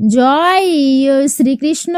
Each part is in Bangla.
জয় শ্রীকৃষ্ণ,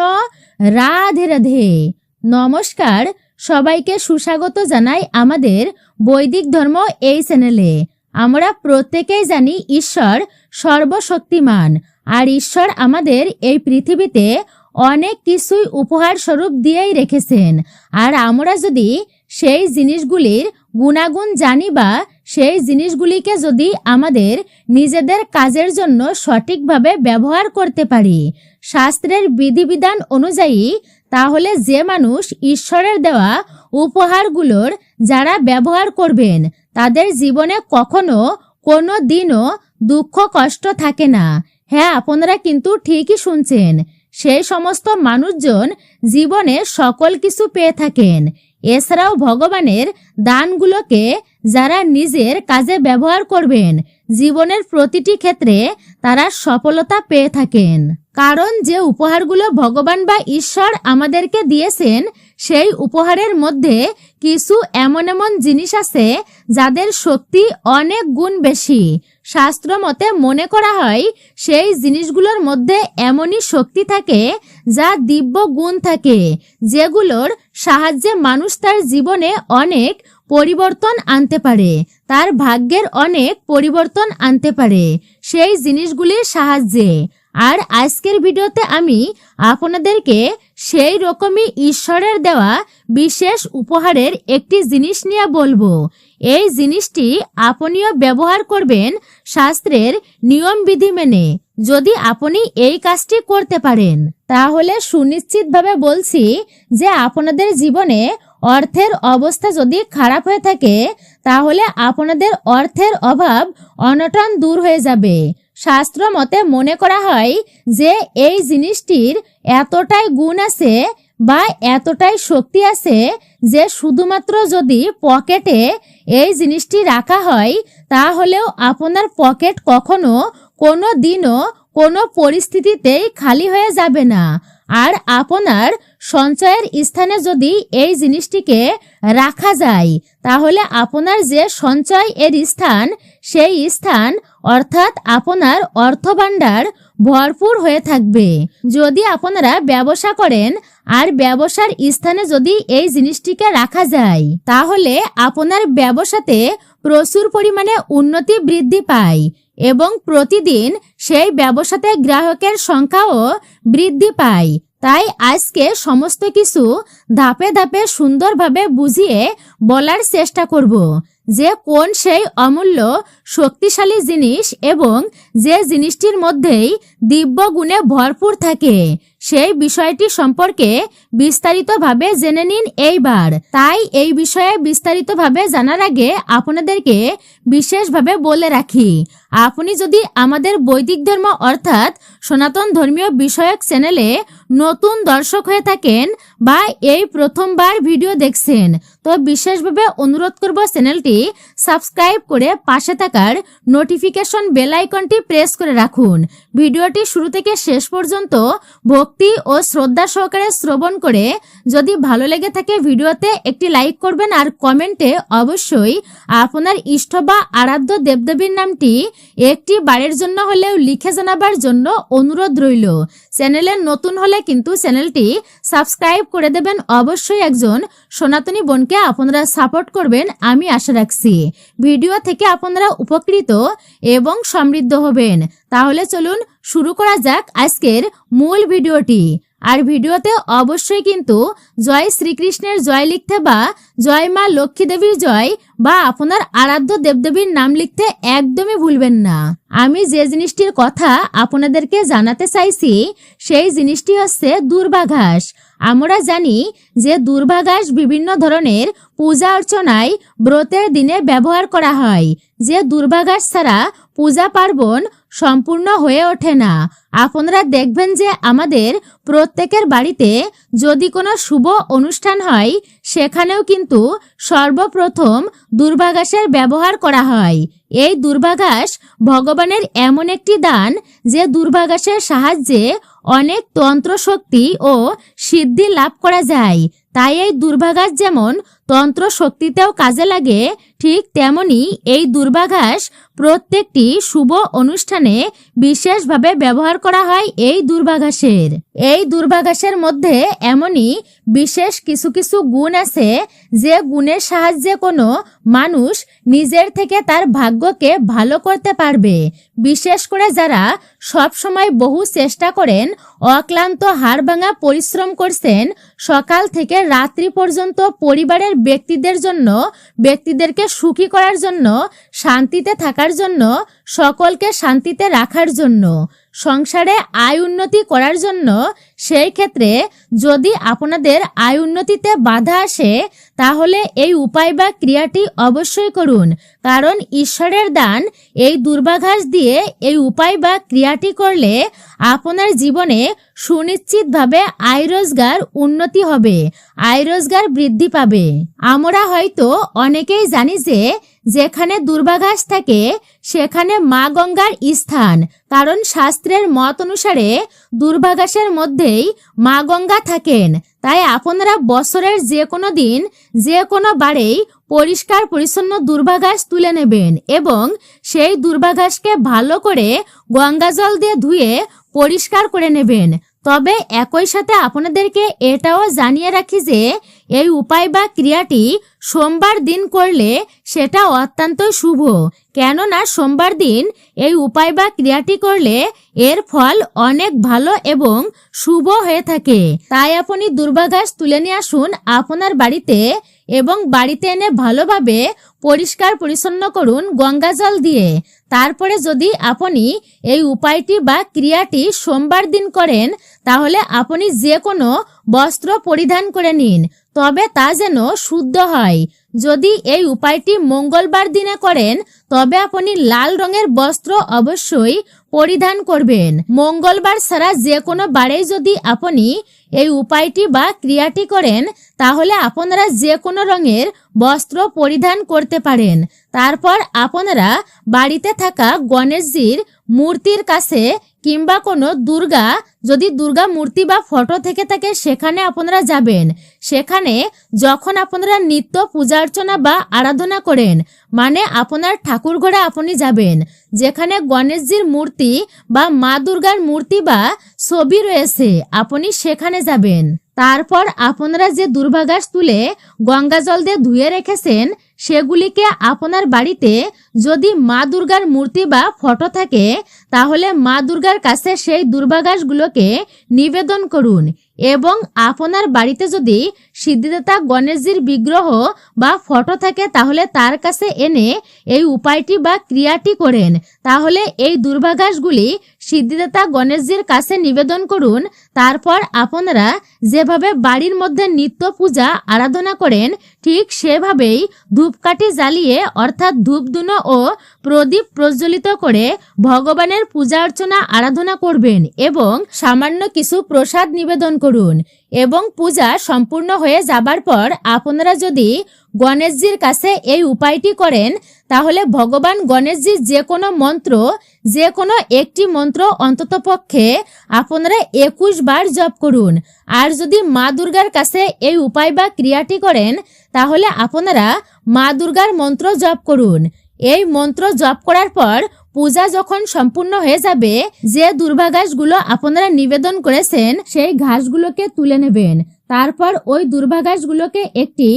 রাধে রাধে। নমস্কার, সবাইকে সুস্বাগত জানাই আমাদের বৈদিক ধর্ম এই চ্যানেলে। আমরা প্রত্যেকেই জানি ঈশ্বর সর্বশক্তিমান, আর ঈশ্বর আমাদের এই পৃথিবীতে অনেক কিছুই উপহার স্বরূপ দিয়েই রেখেছেন। আর আমরা যদি সেই জিনিসগুলির গুণাগুণ জানি বা সেই জিনিসগুলিকে যদি আমাদের নিজেদের কাজের জন্য সঠিকভাবে ব্যবহার করতে পারি। শাস্ত্রের বিধিবিধান অনুযায়ী, তাহলে যে মানুষ ঈশ্বরের দেওয়া উপহারগুলোর যারা ব্যবহার করবেন, তাদের জীবনে কখনো কোনো দিনও দুঃখ কষ্ট থাকে না। হ্যাঁ আপনারা কিন্তু ঠিকই শুনছেন। সেই সমস্ত মানুষজন জীবনে সকল কিছু পেয়ে থাকেন। এছাড়াও ভগবানের দানগুলোকে যারা নিজের কাজে ব্যবহার করবেন, জীবনের প্রতিটি ক্ষেত্রে তারা সফলতা পেয়ে থাকেন। কারণ যে উপহারগুলো ভগবান বা ঈশ্বর আমাদেরকে দিয়েছেন সেই উপহারের মধ্যে কিছু এমন এমন জিনিস আছে যাদের শক্তি অনেক গুণ বেশি। শাস্ত্র মতে মনে করা হয়, সেই জিনিসগুলোর মধ্যে এমনই শক্তি থাকে যা দিব্য গুণ থাকে, যেগুলোর সাহায্যে মানুষ তার জীবনে অনেক পরিবর্তন আনতে পারে, তার ভাগ্যের অনেক পরিবর্তন আনতে পারে, সেই জিনিসগুলির সাহায্যে। আর আজকের ভিডিওতে আমি আপনাদেরকে সেই রকমই ঈশ্বরের দেওয়া বিশেষ উপহারের একটি জিনিস নিয়ে বলব। এই জিনিসটি আপনিও ব্যবহার করবেন শাস্ত্রের নিয়ম বিধি মেনে। যদি আপনি এই কাজটি করতে পারেন, তাহলে সুনিশ্চিতভাবে বলছি যে আপনাদের জীবনে অর্থের অবস্থা যদি খারাপ হয়ে থাকে, তাহলে আপনাদের অর্থের অভাব অনটন দূর হয়ে যাবে। শাস্ত্র মতে মনে করা হয় যে এই জিনিসটির এতটাই গুণ আছে বা এতটাই শক্তি আছে যে শুধুমাত্র যদি পকেটে এই জিনিসটি রাখা হয়, তাহলেও আপনার পকেট কখনো কোনো দিনও কোনো পরিস্থিতিতেই খালি হয়ে যাবে না। আর আপনার সঞ্চয়ের স্থানে যদি এই জিনিসটিকে রাখা যায়, তাহলে আপনার যে সঞ্চয় এর স্থান, সেই স্থান অর্থাৎ আপনার অর্থভাণ্ডার ভরপুর হয়ে থাকবে। যদি আপনারা ব্যবসা করেন আর ব্যবসার স্থানে যদি এই জিনিসটিকে রাখা যায়, তাহলে আপনার ব্যবসাতে প্রচুর পরিমাণে উন্নতি বৃদ্ধি পায় এবং প্রতিদিন সেই ব্যবসাতে গ্রাহকের সংখ্যাও বৃদ্ধি পায়। তাই আজকে সমস্ত কিছু ধাপে ধাপে সুন্দরভাবে বুঝিয়ে বলার চেষ্টা করব। যে কোন সেই অমূল্য শক্তিশালী জিনিস এবং যে জিনিসটির মধ্যেই দিব্য গুণে ভরপুর থাকে। সেই বিষয়টি সম্পর্কে বিস্তারিতভাবে জেনে নিন এইবার। তাই এই বিষয়ে বিস্তারিতভাবে জানার আগে আপনাদেরকে বিশেষভাবে বলে রাখি, আপনি যদি আমাদের বৈদিক ধর্ম অর্থাৎ সনাতন ধর্মীয় বিষয়ক চ্যানেলে নতুন দর্শক হয়ে থাকেন বা এই প্রথমবার ভিডিও দেখছেন, তো বিশেষভাবে অনুরোধ করব চ্যানেলটি সাবস্ক্রাইব করে পাশে থাকার নোটিফিকেশন বেল আইকনটি প্রেস করে রাখুন। ভিডিওটি শুরু থেকে শেষ পর্যন্ত ভক্তি ও শ্রদ্ধা সহকারে শ্রবণ করে যদি ভালো লেগে থাকে ভিডিওতে একটি লাইক করবেন আর কমেন্টে অবশ্যই আপনার ইষ্ট বা আরাধ্য দেবদেবীর নামটি একটি বারের জন্য হলেও লিখে জানাবার জন্য অনুরোধ রইল। চ্যানেলে নতুন হলে কিন্তু চ্যানেলটি সাবস্ক্রাইব করে দেবেন। অবশ্যই একজন সনাতনী বোনকে আপনারা সাপোর্ট করবেন, আমি আশা রাখছি। ভিডিও থেকে আপনারা উপকৃত এবং সমৃদ্ধ হবেন। তাহলে চলুন শুরু করা যাক আজকের মূল ভিডিওটি। আর ভিডিওতে অবশ্যই কিন্তু জয় শ্রীকৃষ্ণের জয় লিখতে বা জয় মা লক্ষ্মী দেবীর জয় বা আপনার আরাধ্য দেবদেবীর নাম লিখতে একদমই ভুলবেন না। আমি যে জিনিসটির কথা আপনাদেরকে জানাতে চাইছি, সেই জিনিসটি হচ্ছে দুর্বাঘাস আমরা জানি যে দুর্বাঘাস বিভিন্ন ধরনের পূজা অর্চনায় ব্রতের দিনে ব্যবহার করা হয়। যে দুর্বাঘাস ছাড়া পূজা পার্বণ সম্পূর্ণ হয়ে ওঠে না। আপনারা দেখবেন যে আমাদের প্রত্যেকের বাড়িতে যদি কোনো শুভ অনুষ্ঠান হয়, সেখানেও কিন্তু সর্বপ্রথম দুর্বাঘাসের ব্যবহার করা হয়। এই দুর্বাঘাস ভগবানের এমন একটি দান যে দুর্বাঘাসের সাহায্যে অনেক তন্ত্র শক্তি ও সিদ্ধি লাভ করা যায়। তাই এই দুর্ভাগাস যেমন তন্ত্র শক্তিতেও কাজে লাগে, ঠিক তেমনি এই দুর্ভাগাস প্রত্যেকটি শুভ অনুষ্ঠানে বিশেষভাবে ব্যবহার করা হয় এই দুর্ভাগাসের। এই দুর্ভাগাসের মধ্যে এমনই বিশেষ কিছু কিছু গুণ আছে যে গুণের সাহায্যে কোনো মানুষ নিজের থেকে তার ভাগ্যকে ভালো করতে পারবে। বিশেষ করে যারা সব সময় বহু চেষ্টা করেন, অক্লান্ত হাড় ভাঙা পরিশ্রম করছেন সকাল থেকে রাত্রি পর্যন্ত পরিবারের ব্যক্তিদের জন্য, ব্যক্তিদেরকে সুখী করার জন্য, শান্তিতে থাকার জন্য, সকলকে শান্তিতে রাখার জন্য, সংসারে আয় উন্নতি করার জন্য সেই ক্ষেত্রে যদি আপনাদের আয় উন্নতিতে বাধা আসে, তাহলে এই উপায় বা ক্রিয়াটি অবশ্যই করুন। কারণ ঈশ্বরের দান এই দুর্বাঘাস দিয়ে এই উপায় বা ক্রিয়াটি করলে আপনার জীবনে সুনিশ্চিতভাবে আয় রোজগার উন্নতি হবে, আয় রোজগার বৃদ্ধি পাবে। আমরা হয়তো অনেকেই জানি যে, যেখানে দুর্বাঘাস থাকে, সেখানে মা গঙ্গার স্থান। কারণ শাস্ত্রের মত অনুসারে দুর্বাঘাসের মধ্যেই মা গঙ্গা থাকেন। তাই আপনারা বছরের যে কোনো দিন যে কোনো বারেই পরিষ্কার, পরিচ্ছন্ন দুর্ভাগাস তুলে নেবেন এবং সেই দুর্ভাঘাসকে ভালো করে গঙ্গা জল দিয়ে ধুয়ে পরিষ্কার করে নেবেন। তবে একই সাথে আপনাদেরকে এটাও জানিয়ে রাখি যে এই উপায় বা ক্রিয়াটি সোমবার দিন করলে সেটা অত্যন্ত শুভ। কেননা সোমবার দিন এই উপায় বা ক্রিয়াটি করলে এর ফল অনেক ভালো এবং শুভ হয়ে থাকে। তাই আপনি দুর্বাঘাস তুলে নিয়ে আসুন আপনার বাড়িতে এবং বাড়িতে এনে ভালোভাবে পরিষ্কার পরিচ্ছন্ন করুন গঙ্গা জল দিয়ে। তারপরে যদি আপনি এই উপায়টি বা ক্রিয়াটি সোমবার দিন করেন, তাহলে আপনি যে কোনো বস্ত্র পরিধান করে নিন। তবে তা যেন শুদ্ধ হয়। যদি এই উপায়টি মঙ্গলবার দিনে করেন, তবে আপনি লাল রঙের বস্ত্র অবশ্যই পরিধান করবেন। মঙ্গলবার ছাড়া যে কোনো বারেই যদি আপনি এই উপায়টি বা ক্রিয়াটি করেন, তাহলে আপনারা যে কোনো রঙের বস্ত্র পরিধান করতে পারেন। তারপর আপনারা বাড়িতে থাকা গণেশজির মূর্তির কাছে কিংবা কোনো দুর্গা, যদি দুর্গা মূর্তি বা ফটো থেকে থাকে, সেখানে আপনারা যাবেন। সেখানে যখন আপনারা নিত্য পূজা অর্চনা বা আরাধনা করেন মানে আপনার ঠাকুর ঘরে আপনি যাবেন, যেখানে গণেশজির মূর্তি বা মা দুর্গার মূর্তি বা ছবি রয়েছে, আপনি সেখানে যাবেন। তারপর আপনারা যে দুর্ভাগাস তুলে গঙ্গা জল দিয়ে ধুয়ে রেখেছেন সেগুলিকে আপনার বাড়িতে যদি মা দুর্গার মূর্তি বা ফটো থাকে, তাহলে মা দুর্গার কাছে সেই দুর্ভাগাসগুলোকে নিবেদন করুন এবং আপনার বাড়িতে যদি সিদ্ধিদাতা গণেশজির বিগ্রহ বা ফটো থাকে, তাহলে তার কাছে এনে এই উপায়টি বা ক্রিয়াটি করেন। তাহলে এই দুর্ভাগাসগুলি সিদ্ধিদাতা গণেশজির কাছে নিবেদন করুন। তারপর আপনারা যেভাবে বাড়ির মধ্যে নিত্য পূজা, আরাধনা করেন ঠিক সেভাবেই ধূপকাঠি জ্বালিয়ে অর্থাৎ ধূপধুনো ও প্রদীপ প্রজ্বলিত করে ভগবানের পূজা অর্চনা, আরাধনা করবেন এবং সামান্য কিছু প্রসাদ নিবেদন করুন। এবং পূজা সম্পূর্ণ হয়ে যাবার পর আপনারা যদি গণেশজির কাছে এই উপায়টি করেন, তাহলে ভগবান গণেশজির যে কোনো মন্ত্র যে কোনো একটি মন্ত্র অন্ততপক্ষে আপনারা একুশ বার জপ করুন। আর যদি মা দুর্গার কাছে এই উপায় বা ক্রিয়াটি করেন, তাহলে আপনারা মা দুর্গার মন্ত্র জপ করুন। এই মন্ত্র জপ করার পর পূজা যখন সম্পূর্ণ হয়ে যাবে, যে দুর্ভাঘাসগুলো আপনারা নিবেদন করেছেন, সেই ঘাসগুলোকে তুলে নেবেন। তারপর ওই দুর্ভাঘাসগুলোকে একটি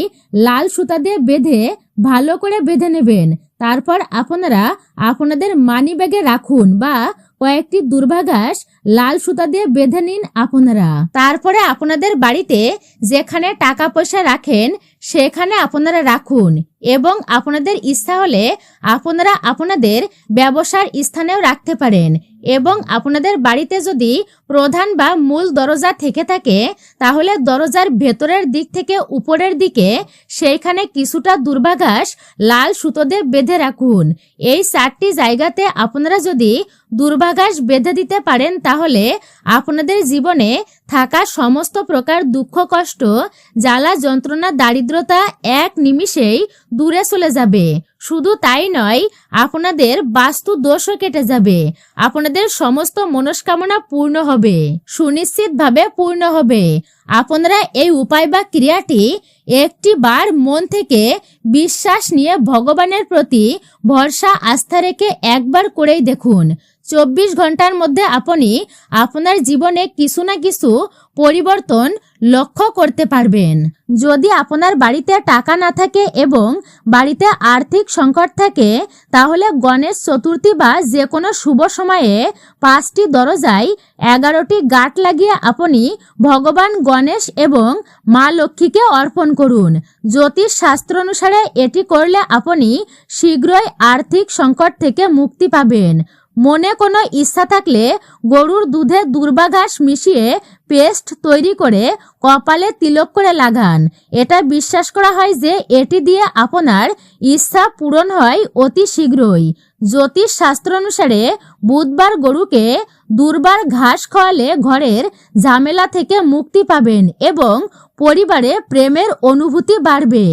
লাল সুতা দিয়ে বেঁধে ভালো করে বেঁধে নেবেন। তারপর আপনারা আপনাদের মানি ব্যাগে রাখুন বা কয়েকটি দুর্ভাঘাস লাল সুতা দিয়ে বেঁধে নিন আপনারা। তারপরে আপনাদের বাড়িতে যেখানে টাকা পয়সা রাখেন সেখানে আপনারা রাখুন এবং আপনাদের ইচ্ছা হলে আপনারা আপনাদের ব্যবসার স্থানেও রাখতে পারেন এবং আপনাদের বাড়িতে যদি প্রধান বা মূল দরজা থেকে থাকে, তাহলে দরজার ভেতরের দিক থেকে উপরের দিকে সেইখানে কিছুটা দুর্বাঘাস লাল সুতো দিয়ে বেঁধে রাখুন। এই চারটি জায়গাতে আপনারা যদি দুর্বাঘাস বেঁধে দিতে পারেন, তাহলে আপনাদের জীবনে থাকা সমস্ত প্রকার দুঃখ, কষ্ট, জ্বালা, যন্ত্রণা, দারিদ্র দরিদ্রতা এক নিমিষেই দূরে চলে যাবে। শুধু তাই নয়, আপনাদের বাস্তু দোষও কেটে যাবে। আপনাদের সমস্ত মনস্কামনা পূর্ণ হবে। সুনিশ্চিতভাবে পূর্ণ হবে। আপনারা এই উপায় বা ক্রিয়াটি একটি বার মন থেকে বিশ্বাস নিয়ে ভগবানের প্রতি ভরসা, আস্থা রেখে একবার করেই দেখুন। চব্বিশ ঘণ্টার মধ্যে আপনি আপনার জীবনে কিছু না কিছু পরিবর্তন লক্ষ্য করতে পারবেন। যদি আপনার বাড়িতে টাকা না থাকে এবং বাড়িতে আর্থিক সংকট থাকে, তাহলে গণেশ চতুর্থী বা যে কোনো শুভ সময়ে পাঁচটি দরজায় এগারোটি গাঁট লাগিয়ে আপনি ভগবান গণেশ এবং মা লক্ষ্মীকে অর্পণ করুন। জ্যোতিষ শাস্ত্র অনুসারে এটি করলে আপনি শীঘ্রই আর্থিক সংকট থেকে মুক্তি পাবেন। মনে কোনো ইচ্ছা থাকলে গরুর দুধে দুর্বা ঘাস মিশিয়ে পেস্ট তৈরি করে কপালে তিলক করে লাগান। এটা বিশ্বাস করা হয় যে এটি দিয়ে আপনার ইচ্ছা পূরণ হয় অতি শীঘ্রই। জ্যোতিষ শাস্ত্র অনুসারে বুধবার গরুকে দুর্বার ঘাস খাওয়ালে ঘরের ঝামেলা থেকে মুক্তি পাবেন এবং পরিবারে প্রেমের অনুভূতি বাড়বে।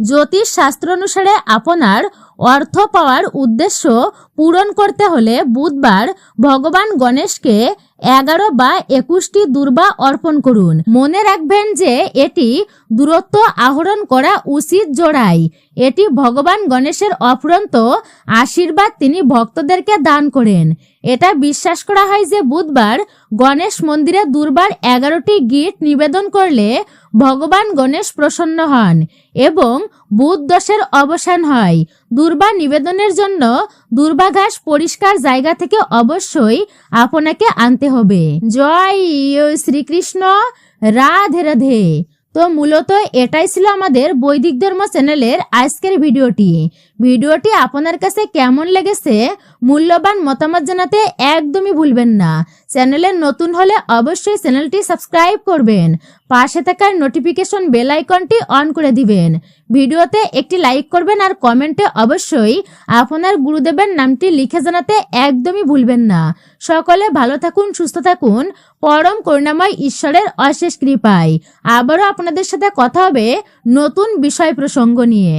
জ্যোতিষ শাস্ত্র অনুসারে আপনার অর্থ পাওয়ার উদ্দেশ্য পূরণ করতে হলে বুধবার ভগবান গণেশকে এগারো বা একুশটি দুর্বা অর্পণ করুন। মনে রাখবেন যে এটি দূরত্ব আহরণ করা উচিত জোড়াই। এটি ভগবান গণেশের অফুরন্ত আশীর্বাদ তিনি ভক্তদেরকে দান করেন। এটা বিশ্বাস করা হয় যে বুধবার গণেশ মন্দিরে দুর্বার এগারোটি গিট নিবেদন করলে ভগবান গণেশ প্রসন্ন হন এবং বুধ দোষের অবসান হয়। দুর্বা নিবেদনের জন্য দুর্বাঘাস পরিষ্কার জায়গা থেকে অবশ্যই আপনাকে আনতে হবে। জয় শ্রীকৃষ্ণ, রাধে রাধে। তো মূলত এটাই ছিল আমাদের বৈদিক ধর্ম চ্যানেলের আজকের ভিডিওটি। ভিডিওটি আপনার কাছে কেমন লেগেছে, মূল্যবান মতামত জানাতে একদমই ভুলবেন না। চ্যানেলে নতুন হলে অবশ্যই চ্যানেলটি সাবস্ক্রাইব করবেন। পাশে থাকার নোটিফিকেশন বেল আইকনটি অন করে দিবেন। ভিডিওতে একটি লাইক করবেন আর কমেন্টে অবশ্যই আপনার গুরুদেবের নামটি লিখে জানাতে একদমই ভুলবেন না। সকলে ভালো থাকুন, সুস্থ থাকুন। পরম করুণাময় ঈশ্বরের অশেষ কৃপায়। আবারও আপনাদের সাথে কথা হবে নতুন বিষয় প্রসঙ্গ নিয়ে।